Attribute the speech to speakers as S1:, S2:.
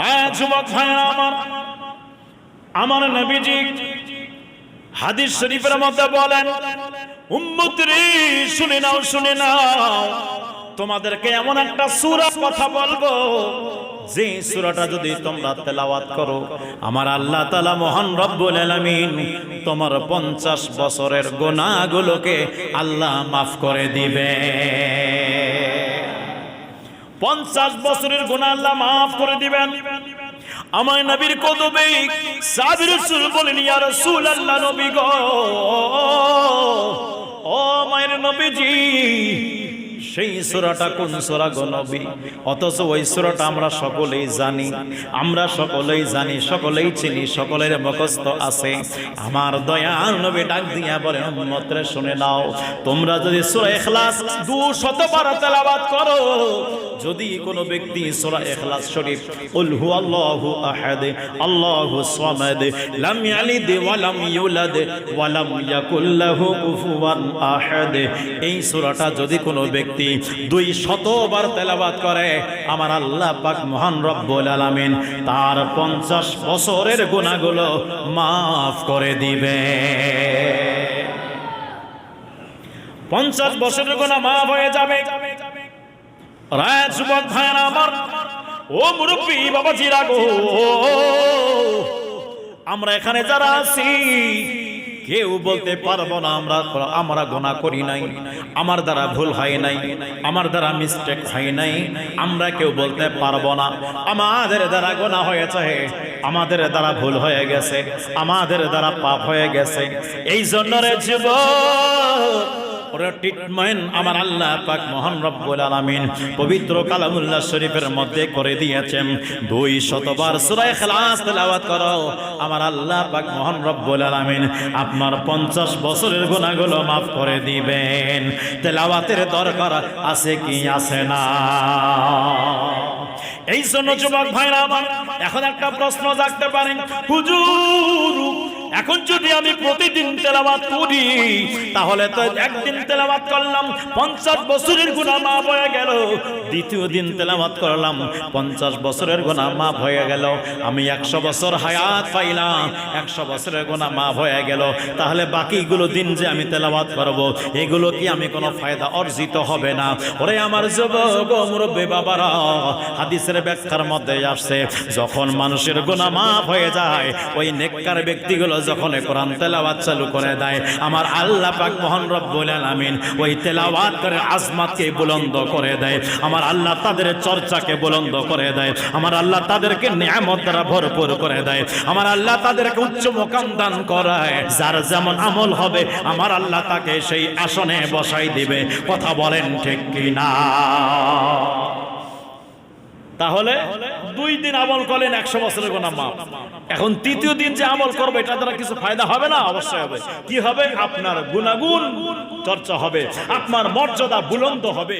S1: রায় যুবক ভাইরা আমার আমার নবীজি হাদিস শরীফের মধ্যে বলেন, উম্মতরি, শুনে নাও শুনে নাও, তোমাদেরকে এমন একটা সূরা কথা বলব, যে সূরাটা যদি তোমরা তেলাওয়াত করো, আমার আল্লাহ তাআলা মহান রব্বুল আলামিন তোমার 50 বছরের গোনাগুলোকে আল্লাহ মাফ করে দিবে পঞ্চাশ বছরের গুণা আল্লাহ মাফ করে দিবেন। আমায় নবীর কদবে সাবির রসুল বলেন, ইয়া রসুল আল্লাহ নবী গো, ও মায়ের নবীজি সেই সূরাটা কোন সূরা গো নবী? অথচ ওই সূরাটা আমরা সকলেই জানি। আমরা সকলেই জানি, সকলেই চিনি, সকলের মুখস্থ আছে। আমার দয়াল নবী ডাক দিয়া বলেন উম্মতরে শুনে নাও, তোমরা যদি সূরা ইখলাস 200 বার তেলাওয়াত করো, যদি কোনো ব্যক্তি সূরা ইখলাস শরীফ কুল হুয়াল্লাহু আহাদ, আল্লাহু সামাদ, লাম ইয়ালিদ ওয়া লাম ইউলাদ, ওয়া লাম ইয়াকুল লাহু কুফুয়ান আহাদ, এই সূরাটা যদি কোনো ব্যক্তি দুই শতবার তেলাওয়াত করে আমার আল্লাহ পাক মহান রব্বুল আলামিন, তার 50 বছরের গুনাহগুলো maaf করে দিবে। পঞ্চাশ বছরের গুণা মাফ হয়ে যাবে। রায় যুবক ভাইয়ের আমার, ও মুরব্বী বাবা জিরা গো, আমরা এখানে যারা আছি কেউ বলতে পারব না, আমরা আমরা গোনা করি নাই। আমার দ্বারা ভুল হয় নাই, আমার দ্বারা মিস্টেক হয় নাই, আমরা কেউ বলতে পারব না। আমাদের দ্বারা গোনা হয়েছে, আমাদের দ্বারা ভুল হয়ে গেছে, আমাদের দ্বারা পাপ হয়ে গেছে। এই জন্য রে যুবক ওরা ট্রিটমেন্ট আমার আল্লাহ পাক মহান রব্বুল আলামিন পবিত্র কালামুল্লাহ শরীফের মধ্যে করে দিয়েছেন। দুই শতবার সূরা ইখলাস তেলাওয়াত করো। আমার আল্লাহ পাক মহান রব্বুল আলামিন আপনার 50 বছরের গুনাহগুলো maaf করে দিবেন। তেলাওয়াতের দরকার আছে কি আছে না? এই জন্য যুবক ভাইরা আমার এখন একটা প্রশ্ন জাগতে পারেন। হুজুর এখন যদি আমি প্রতিদিন তেলাবাত করি, তাহলে তো একদিন তেলাবাত করলাম, পঞ্চাশ বছরের গুণা মাফ হয়ে গেল। দ্বিতীয় দিন তেলাবাত করলাম, পঞ্চাশ বছরের গুণা মাফ হয়ে গেল। আমি একশো বছর হায়াত পাইলাম, একশো বছরের গুণা মাফ হয়ে গেল। তাহলে বাকিগুলো দিন যে আমি তেলাবাত করব, এগুলো কি আমি কোনো ফায়দা অর্জিত হবে না? ওরে আমার যুবক মুরব্বী বাবারা, হাদিসের ব্যাখ্যার মধ্যে আসছে, যখন মানুষের গুনাহ মাফ হয়ে যায়, ওই নেককার ব্যক্তিগুলো যখন কোরআন তেলাওয়াত চালু করে দেয়, আমার আল্লাহ পাক মহান রব্বুল আলামিন ওই তেলাওয়াত করে আজমাতকে বুলন্দ করে দেয়, আমার আল্লাহ তাদের চর্চাকে বুলন্দ করে দেয়, আমার আল্লাহ তাদেরকে নিয়ামত দ্বারা ভরপুর করে দেয়, আমার আল্লাহ তাদেরকে উচ্চ মোকাম দান করায়, যার যেমন আমল হবে, আমার আল্লাহ তাকে সেই আসনে বসাই দিবে, কথা বলেন ঠিক কিনা? তাহলে দুই দিন আমল করলেন একশো বছরের গোনা মাপ এখন তৃতীয় দিন যে আমল করবে এটা দ্বারা কিছু ফায়দা হবে না? অবশ্যই হবে। কি হবে? আপনার গুণাগুণ চর্চা হবে। আপনার মর্যাদা বুলন্দ হবে।